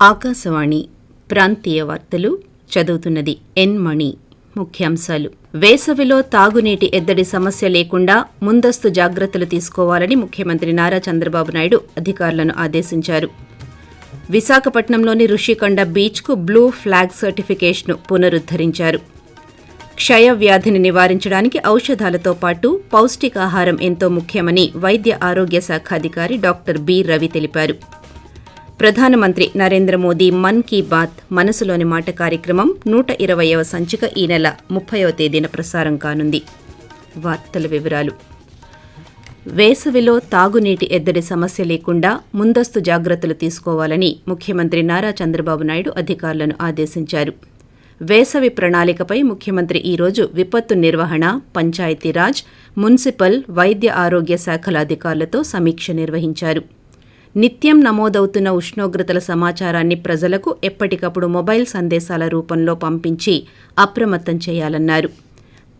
ఆకాశవాణి ప్రాంతీయ వార్తలు చదువుతున్నది ఎన్ మణి. ముఖ్యాంశాలు. వేసవిలో తాగునీటి ఎద్దడి సమస్య లేకుండా ముందస్తు జాగ్రత్తలు తీసుకోవాలని ముఖ్యమంత్రి నారా చంద్రబాబు నాయుడు అధికారులను ఆదేశించారు. విశాఖపట్నంలోని రుషికొండ బీచ్కు బ్లూ ఫ్లాగ్ సర్టిఫికేషన్ను పునరుద్దరించారు క్షయ వ్యాధిని నివారించడానికి ఔషధాలతో పాటు పౌష్టికాహారం ఎంతో ముఖ్యమని వైద్య ఆరోగ్య శాఖ అధికారి డాక్టర్ బి రవి తెలిపారు. ప్రధానమంత్రి నరేంద్ర మోదీ మన్ కీ బాత్ మనసులోని మాట కార్యక్రమం నూట ఇరవయవ సంచిక ఈ నెల ముప్పైవ తేదీన ప్రసారం కానుంది. వార్తల వివరాలు. వేసవిలో తాగునీటి ఎద్దడి సమస్య లేకుండా ముందస్తు జాగ్రత్తలు తీసుకోవాలని ముఖ్యమంత్రి నారా చంద్రబాబు నాయుడు అధికారులను ఆదేశించారు. వేసవి ప్రణాళికపై ముఖ్యమంత్రి ఈరోజు విపత్తు నిర్వహణ పంచాయతీరాజ్ మున్సిపల్ వైద్య ఆరోగ్య శాఖల అధికారులతో సమీక్ష నిర్వహించారు. నిత్యం నమోదవుతున్న ఉష్ణోగ్రతల సమాచారాన్ని ప్రజలకు ఎప్పటికప్పుడు మొబైల్ సందేశాల రూపంలో పంపించి అప్రమత్తం చేయాలన్నారు.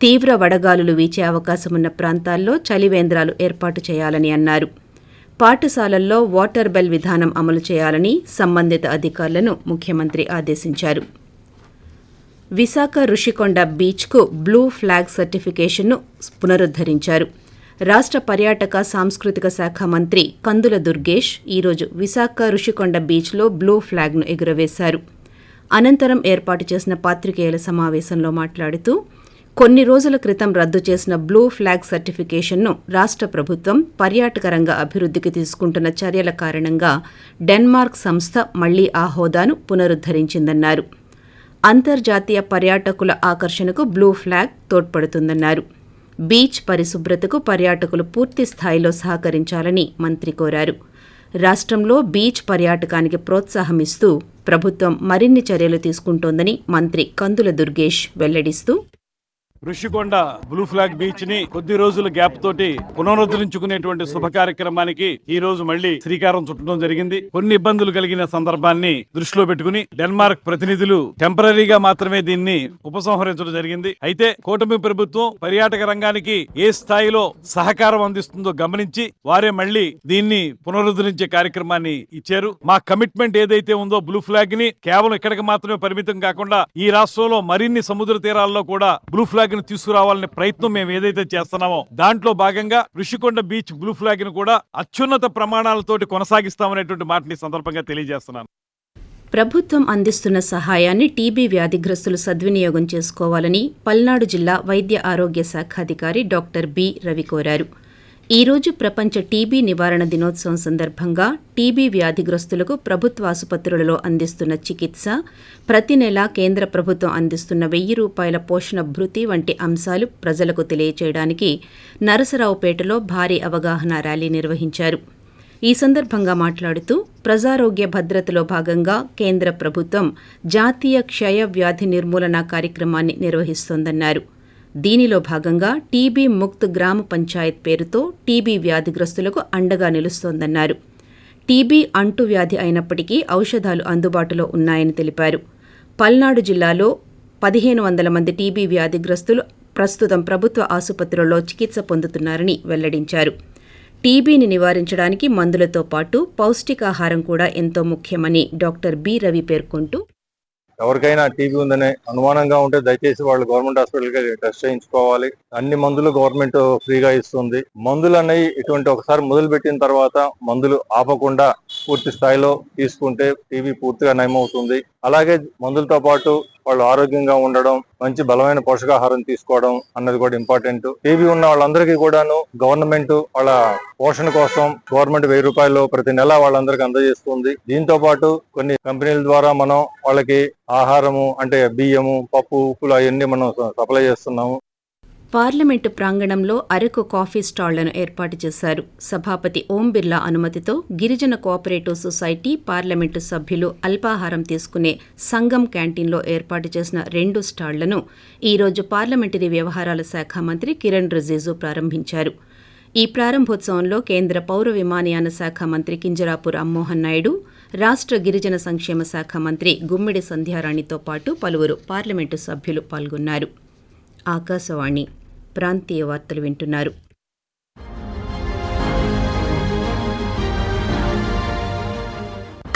తీవ్ర వడగాలులు వీచే అవకాశమున్న ప్రాంతాల్లో చలివేంద్రాలు ఏర్పాటు చేయాలని అన్నారు. పాఠశాలల్లో వాటర్ బెల్ విధానం అమలు చేయాలని సంబంధిత అధికారులను ముఖ్యమంత్రి ఆదేశించారు. విశాఖ రుషికొండ బీచ్కు బ్లూ ఫ్లాగ్ సర్టిఫికేషన్ను పునరుద్ధరించారు. రాష్ట్ర పర్యాటక సాంస్కృతిక శాఖ మంత్రి కందుల దుర్గేష్ ఈరోజు విశాఖ ఋషికొండ బీచ్లో బ్లూ ఫ్లాగ్ను ఎగురవేశారు. అనంతరం ఏర్పాటు చేసిన పాత్రికేయుల సమావేశంలో మాట్లాడుతూ కొన్ని రోజుల క్రితం రద్దు చేసిన బ్లూ ఫ్లాగ్ సర్టిఫికేషన్ను రాష్ట్ర ప్రభుత్వం పర్యాటక రంగ అభివృద్ధికి తీసుకుంటున్న చర్యల కారణంగా డెన్మార్క్ సంస్థ మళ్ళీ ఆ హోదాను పునరుద్ధరించిందన్నారు. అంతర్జాతీయ పర్యాటకుల ఆకర్షణకు బ్లూ ఫ్లాగ్ తోడ్పడుతుందన్నారు. బీచ్ పరిశుభ్రతకు పర్యాటకులు పూర్తి స్థాయిలో సహకరించాలని మంత్రి కోరారు. రాష్ట్రంలో బీచ్ పర్యాటకానికి ప్రోత్సాహం ఇస్తూ ప్రభుత్వం మరిన్ని చర్యలు తీసుకుంటోందని మంత్రి కందుల దుర్గేష్ వెల్లడిస్తూ ఋషికొండ బ్లూ ఫ్లాగ్ బీచ్ని కొద్ది రోజుల గ్యాప్ తోటి పునరుద్ధరించుకునేటువంటి శుభ కార్యక్రమానికి ఈ రోజు మళ్ళీ శ్రీకారం చుట్టడం జరిగింది. కొన్ని ఇబ్బందులు కలిగిన సందర్భాన్ని దృష్టిలో పెట్టుకుని డెన్మార్క్ ప్రతినిధులు టెంపరీగా మాత్రమే దీన్ని ఉపసంహరించడం జరిగింది. అయితే కూటమి ప్రభుత్వం పర్యాటక రంగానికి ఏ స్థాయిలో సహకారం అందిస్తుందో గమనించి వారే మళ్ళీ దీన్ని పునరుద్ధరించే కార్యక్రమాన్ని ఇచ్చారు. మా కమిట్మెంట్ ఏదైతే ఉందో బ్లూ ఫ్లాగ్ని కేవలం ఇక్కడికి మాత్రమే పరిమితం కాకుండా ఈ రాష్ట్రంలో మరిన్ని సముద్ర తీరాల్లో కూడా బ్లూ ఫ్లాగ్ ని తీసుకురావాలనే ప్రయత్నం మేము ఏదైతే చేస్తున్నామో దాంట్లో భాగంగా ఋషికొండ బీచ్ బ్లూ ఫ్లాగ్ని కూడా అత్యున్నత ప్రమాణాలతోటి కొనసాగిస్తామనేటువంటి మాటని సందర్భంగా తెలియజేస్తున్నాను. ప్రభుత్వం అందిస్తున్న సహాయాన్ని టీబీ వ్యాధిగ్రస్తులు సద్వినియోగం చేసుకోవాలని పల్నాడు జిల్లా వైద్య ఆరోగ్య శాఖ అధికారి డాక్టర్ బి రవి కోరారు. ఈ రోజు ప్రపంచ టీబీ నివారణ దినోత్సవం సందర్భంగా టీబీ వ్యాధిగ్రస్తులకు ప్రభుత్వ ఆసుపత్రులలో అందిస్తున్న చికిత్స ప్రతి నెల కేంద్ర ప్రభుత్వం అందిస్తున్న వెయ్యి రూపాయల పోషణ భృతి వంటి అంశాలు ప్రజలకు తెలియచేయడానికి నరసరావుపేటలో భారీ అవగాహన ర్యాలీ నిర్వహించారు. ఈ సందర్భంగా మాట్లాడుతూ ప్రజారోగ్య భద్రతలో భాగంగా కేంద్ర ప్రభుత్వం జాతీయ క్షయ వ్యాధి నిర్మూలన కార్యక్రమాన్ని నిర్వహిస్తోందన్నారు. దీనిలో భాగంగా టీబీ ముక్త్ గ్రామ పంచాయత్ పేరుతో టీబీ వ్యాధిగ్రస్తులకు అండగా నిలుస్తోందన్నారు. టీబీ అంటువ్యాధి అయినప్పటికీ ఔషధాలు అందుబాటులో ఉన్నాయని తెలిపారు. పల్నాడు జిల్లాలో పదిహేను వందల మంది టీబీ వ్యాధిగ్రస్తులు ప్రస్తుతం ప్రభుత్వ ఆసుపత్రుల్లో చికిత్స పొందుతున్నారని వెల్లడించారు. టీబీని నివారించడానికి మందులతో పాటు పౌష్టికాహారం కూడా ఎంతో ముఖ్యమని డాక్టర్ బి రవి పేర్కొంటూ ఎవరికైనా టీబీ ఉందనే అనుమానంగా ఉంటే దయచేసి వాళ్ళు గవర్నమెంట్ హాస్పిటల్కి టెస్ట్ చేయించుకోవాలి. అన్ని మందులు గవర్నమెంట్ ఫ్రీగా ఇస్తుంది. మందులు అనేవి ఇటువంటి ఒకసారి మొదలు పెట్టిన తర్వాత మందులు ఆపకుండా పూర్తి స్థాయిలో తీసుకుంటే టీబీ పూర్తిగా నయమవుతుంది. అలాగే మందులతో పాటు వాళ్ళు ఆరోగ్యంగా ఉండడం మంచి బలమైన పోషకాహారం తీసుకోవడం అన్నది కూడా ఇంపార్టెంట్ టీబీ ఉన్న వాళ్ళందరికీ కూడాను గవర్నమెంట్ వాళ్ళ పోషణ కోసం గవర్నమెంట్ వెయ్యి రూపాయలు ప్రతి నెల వాళ్ళందరికీ అందజేస్తుంది. దీంతో పాటు కొన్ని కంపెనీల ద్వారా మనం వాళ్ళకి ఆహారము అంటే బియ్యము పప్పు ఉప్పులు అవన్నీ మనం సప్లై చేస్తున్నాము. పార్లమెంటు ప్రాంగణంలో అరకు కాఫీ స్టాళ్ళను ఏర్పాటు చేశారు. సభాపతి ఓం బిర్లా అనుమతితో గిరిజన కోఆపరేటివ్ సొసైటీ పార్లమెంటు సభ్యులు అల్పాహారం తీసుకునే సంఘం క్యాంటీన్లో ఏర్పాటు చేసిన రెండు స్టాళ్ళను ఈరోజు పార్లమెంటరీ వ్యవహారాల శాఖ మంత్రి కిరణ్ రిజిజు ప్రారంభించారు. ఈ ప్రారంభోత్సవంలో కేంద్ర పౌర విమానయాన శాఖ మంత్రి కింజరాపు రామ్మోహన్ నాయుడు రాష్ట్ర గిరిజన సంక్షేమ శాఖ మంత్రి గుమ్మిడి సంధ్యారాణితో పాటు పలువురు పార్లమెంటు సభ్యులు పాల్గొన్నారు. ఆకాశవాణి ప్రాంతీయ వార్తలు వింటున్నారు.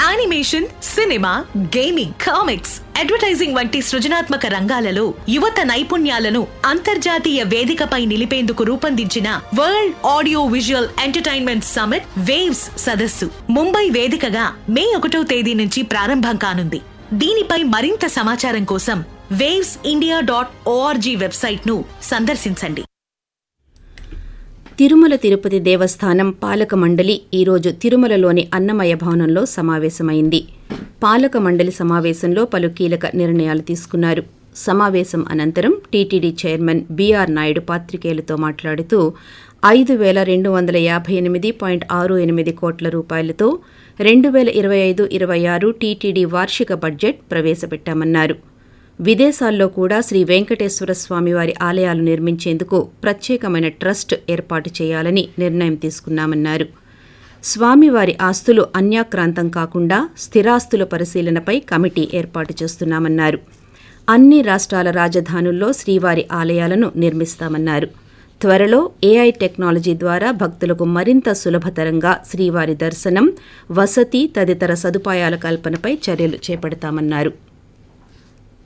Animation cinema gaming comics advertising వంటి సృజనాత్మక రంగాలలో యువత నైపుణ్యాలను అంతర్జాతీయ వేదికపై నిలిపేందుకు రూపొందించిన world audio visual entertainment summit waves సదస్సు ముంబై వేదికగా మే ఒకటో తేదీ నుంచి ప్రారంభం కానుంది. దీనిపై మరింత సమాచారం కోసం వేవ్స్ ఇండియా డాట్ ఓఆర్జీ వెబ్సైట్ను సందర్శించండి. తిరుమల తిరుపతి దేవస్థానం పాలక మండలి ఈరోజు తిరుమలలోని అన్నమయ భవనంలో సమావేశమైంది. పాలక మండలి సమావేశంలో పలు కీలక నిర్ణయాలు తీసుకున్నారు. సమావేశం అనంతరం టీటీడీ చైర్మన్ బీఆర్ నాయుడు పాత్రికేయులతో మాట్లాడుతూ ఐదు వేల రెండు వందల యాభై ఎనిమిది పాయింట్ ఆరు ఎనిమిది కోట్ల రూపాయలతో రెండు వేల ఇరవై ఐదు ఇరవై ఆరు టీటీడీ వార్షిక బడ్జెట్ ప్రవేశపెట్టామన్నారు. విదేశాల్లో కూడా శ్రీ వెంకటేశ్వర స్వామివారి ఆలయాలు నిర్మించేందుకు ప్రత్యేకమైన ట్రస్ట్ ఏర్పాటు చేయాలని నిర్ణయం తీసుకున్నామన్నారు. స్వామివారి ఆస్తులు అన్యాక్రాంతం కాకుండా స్థిరాస్తుల పరిశీలనపై కమిటీ ఏర్పాటు చేస్తున్నామన్నారు. అన్ని రాష్ట్రాల రాజధానుల్లో శ్రీవారి ఆలయాలను నిర్మిస్తామన్నారు. త్వరలో ఏఐ టెక్నాలజీ ద్వారా భక్తులకు మరింత సులభతరంగా శ్రీవారి దర్శనం వసతి తదితర సదుపాయాల కల్పనపై చర్యలు చేపడతామన్నారు.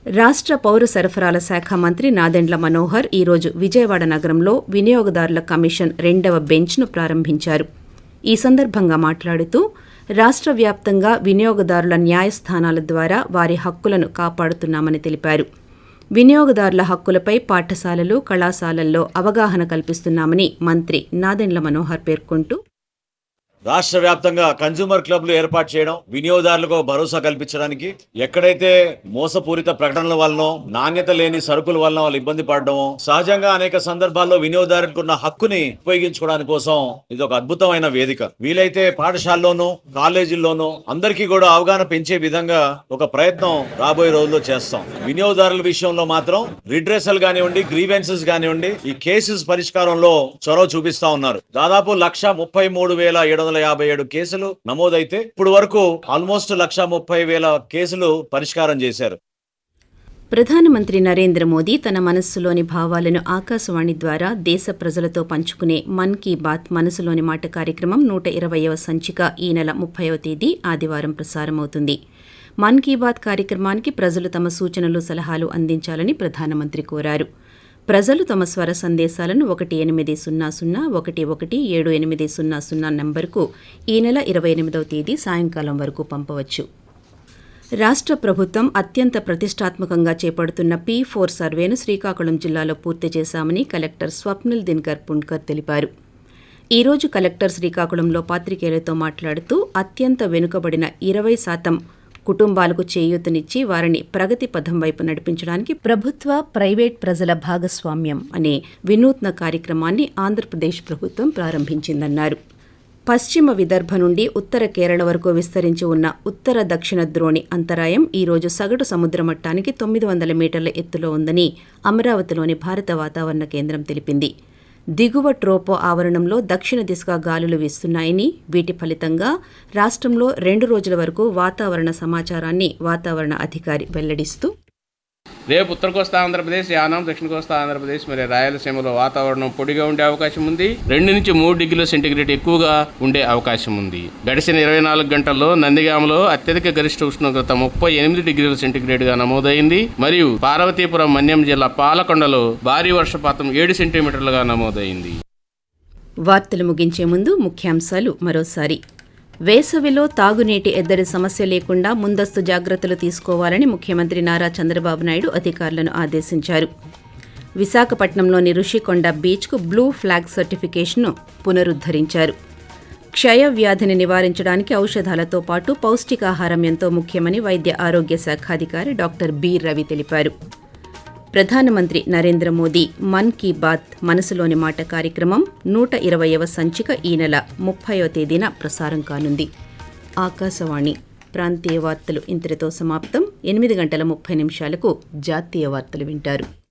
రాష్ట్ర పౌర సరఫరాల శాఖ మంత్రి నాదెండ్ల మనోహర్ ఈరోజు విజయవాడ నగరంలో వినియోగదారుల కమిషన్ రెండవ బెంచ్ను ప్రారంభించారు. ఈ సందర్భంగా మాట్లాడుతూ రాష్ట్ర వ్యాప్తంగా వినియోగదారుల న్యాయస్థానాల ద్వారా వారి హక్కులను కాపాడుతున్నామని తెలిపారు. వినియోగదారుల హక్కులపై పాఠశాలలు కళాశాలల్లో అవగాహన కల్పిస్తున్నామని మంత్రి నాదెండ్ల మనోహర్ పేర్కొంటూ రాష్ట్ర వ్యాప్తంగా కన్జ్యూమర్ క్లబ్లు ఏర్పాటు చేయడం వినియోగదారులకు భరోసా కల్పించడానికి ఎక్కడైతే మోసపూరిత ప్రకటనల వలన నాణ్యత లేని సరుకుల వలన వాళ్ళు ఇబ్బంది పడడం సహజంగా అనేక సందర్భాల్లో వినియోగదారులకు ఉన్న హక్కుని ఉపయోగించుకోవడానికి కోసం ఇది ఒక అద్భుతమైన వేదిక. వీలైతే పాఠశాలలోనూ కాలేజీల్లోనూ అందరికీ కూడా అవగాహన పెంచే విధంగా ఒక ప్రయత్నం రాబోయే రోజుల్లో చేస్తాం. వినియోగదారుల విషయంలో మాత్రం రిడ్రెసల్ కానివ్వండి గ్రీవెన్సెస్ కానివ్వండి ఈ కేసెస్ పరిష్కారంలో చొరవ చూపిస్తా ఉన్నారు. దాదాపు లక్ష ముప్పై మూడు వేల ఏడు వందల యాభై ఏడు కేసులు నమోదైతే ఇప్పుడు వరకు ఆల్మోస్ట్ లక్ష ముప్పై వేల కేసులు పరిష్కారం చేశారు. ప్రధానమంత్రి నరేంద్ర మోదీ తన మనస్సులోని భావాలను ఆకాశవాణి ద్వారా దేశ ప్రజలతో పంచుకునే మన్ కీ బాత్ మనసులోని మాట కార్యక్రమం నూట ఇరవయవ సంచిక ఈ నెల ముప్పైవ తేదీ ఆదివారం ప్రసారమవుతుంది. మన్ కీ బాత్ కార్యక్రమానికి ప్రజలు తమ సూచనలు సలహాలు అందించాలని ప్రధానమంత్రి కోరారు. ప్రజలు తమ స్వర సందేశాలను ఒకటి ఎనిమిది సున్నా సున్నా ఒకటి ఒకటి ఏడు ఎనిమిది సున్నా సున్నా నంబర్కు ఈ నెల ఇరవై ఎనిమిదవ తేదీ సాయంకాలం వరకు పంపవచ్చు. రాష్ట్ర ప్రభుత్వం అత్యంత ప్రతిష్టాత్మకంగా చేపడుతున్న పీ ఫోర్ సర్వేను శ్రీకాకుళం జిల్లాలో పూర్తి చేశామని కలెక్టర్ స్వప్నిల్ దినకర్ పుణ్కర్ తెలిపారు. ఈ రోజు కలెక్టర్ శ్రీకాకుళంలో పాత్రికేయులతో మాట్లాడుతూ అత్యంత వెనుకబడిన ఇరవై శాతం కుటుంబాలకు చేయూతనిచ్చి వారిని ప్రగతి పథం వైపు నడిపించడానికి ప్రభుత్వ ప్రైవేట్ ప్రజల భాగస్వామ్యం అనే వినూత్న కార్యక్రమాన్ని ఆంధ్రప్రదేశ్ ప్రభుత్వం ప్రారంభించిందన్నారు. పశ్చిమ విదర్భ నుండి ఉత్తర కేరళ వరకు విస్తరించి ఉన్న ఉత్తర దక్షిణ ద్రోణి అంతరాయం ఈరోజు సగటు సముద్ర మట్టానికి తొమ్మిది వందల మీటర్ల ఎత్తులో ఉందని అమరావతిలోని భారత వాతావరణ కేంద్రం తెలిపింది. దిగువ ట్రోపో ఆవరణంలో దక్షిణ దిశగా గాలులు వీస్తున్నాయని వీటి ఫలితంగా రాష్ట్రంలో రెండు రోజుల వరకు వాతావరణ సమాచారాన్ని వాతావరణ అధికారి వెల్లడిస్తూ రేపు ఉత్తర కోస్తా ఆంధ్రప్రదేశ్ యానం దక్షిణ కోస్తా ఆంధ్రప్రదేశ్ మరి రాయలసీమలో వాతావరణం పొడిగా ఉండే అవకాశం ఉంది. రెండు నుంచి మూడు డిగ్రీల సెంటీగ్రేడ్ ఎక్కువగా ఉండే అవకాశం ఉంది. గడిచిన ఇరవై నాలుగు గంటల్లో నందిగామలో అత్యధిక గరిష్ట ఉష్ణోగ్రత ముప్పై ఎనిమిది డిగ్రీల సెంటీగ్రేడ్గా నమోదైంది. మరియు పార్వతీపురం మన్యం జిల్లా పాలకొండలో భారీ వర్షపాతం ఏడు సెంటీమీటర్లుగా నమోదైంది. వార్తలు ముగించే ముందు ముఖ్యాంశాలు మరోసారి. వేసవిలో తాగునీటి ఎద్దడి సమస్య లేకుండా ముందస్తు జాగ్రత్తలు తీసుకోవాలని ముఖ్యమంత్రి నారా చంద్రబాబు నాయుడు అధికారులను ఆదేశించారు. విశాఖపట్నంలోని ఋషికొండ బీచ్కు బ్లూ ఫ్లాగ్ సర్టిఫికేషన్ను పునరుద్ధరించారు. క్షయ వ్యాధిని నివారించడానికి ఔషధాలతో పాటు పౌష్టికాహారం ఎంతో ముఖ్యమని వైద్య ఆరోగ్య శాఖాధికారి డాక్టర్ బి రవి తెలిపారు. ప్రధానమంత్రి నరేంద్ర మోదీ మన్ కీ బాత్ మనసులోని మాట కార్యక్రమం నూట ఇరవయవ సంచిక ఈ నెల ముప్పయో తేదీన ప్రసారం కానుంది. ఆకాశవాణి ప్రాంతీయ వార్తలు ఇంతటితో సమాప్తం. ఎనిమిది గంటల ముప్పై నిమిషాలకు జాతీయ వార్తలు వింటారు.